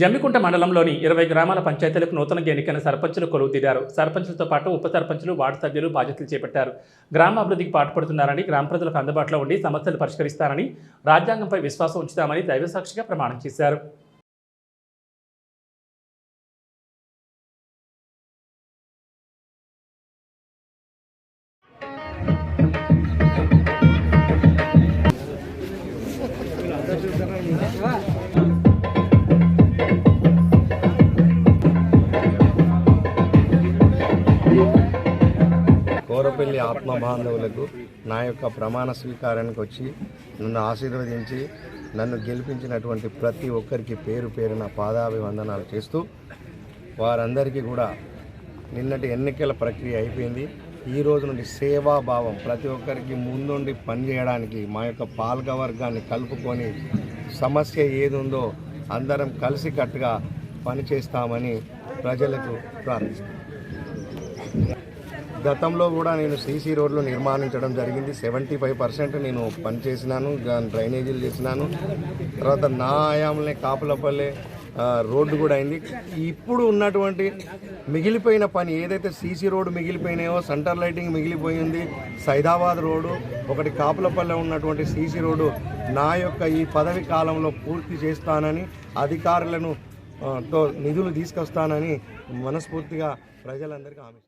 జమ్మికుంట మండలంలోని ఇరవై గ్రామాల పంచాయతీలకు నూతనంగా ఎన్నికైన సర్పంచులు కొలువు తీరారు సర్పంచులతో పాటు ఉప సర్పంచులు వార్డు సభ్యులు బాధ్యతలు చేపట్టారు. గ్రామ అభివృద్ధికి పాటుపడుతున్నారని గ్రామ ప్రజలకు అందుబాటులో ఉండి సమస్యలు పరిష్కరిస్తారని రాజ్యాంగంపై విశ్వాసం ఉంచుతామని దైవసాక్షిగా ప్రమాణం చేశారు. కోరపల్లి ఆత్మ బాంధవులకు నా యొక్క ప్రమాణ స్వీకారానికి వచ్చి నన్ను ఆశీర్వదించి నన్ను గెలిపించినటువంటి ప్రతి ఒక్కరికి పేరు పేరున పాదాభివందనాలు చేస్తూ వారందరికీ కూడా నిన్నటి ఎన్నికల ప్రక్రియ అయిపోయింది. ఈ రోజు నుండి సేవాభావం ప్రతి ఒక్కరికి ముందుండి పనిచేయడానికి మా యొక్క పాలక వర్గాన్ని కలుపుకొని సమస్య ఏది ఉందో అందరం కలిసికట్టుగా పనిచేస్తామని ప్రజలకు ప్రార్థిస్తాం గతంలో కూడా నేను సీసీ రోడ్లు నిర్మాణించడం జరిగింది. సెవెంటీ ఫైవ్ పర్సెంట్ నేను పనిచేసినాను దాని డ్రైనేజీలు చేసినాను. తర్వాత నా ఆయాంలనే కాపులపల్లె రోడ్డు కూడా అయింది. ఇప్పుడు ఉన్నటువంటి మిగిలిపోయిన పని ఏదైతే సీసీ రోడ్డు మిగిలిపోయినాయో సెంటర్ లైటింగ్ మిగిలిపోయింది సైదాబాద్ రోడ్డు ఒకటి కాపులపల్లె ఉన్నటువంటి సీసీ రోడ్డు నా యొక్క ఈ పదవి కాలంలో పూర్తి చేస్తానని అధికారులను తో నిధులు తీసుకొస్తానని మనస్ఫూర్తిగా ప్రజలందరికీ హామీ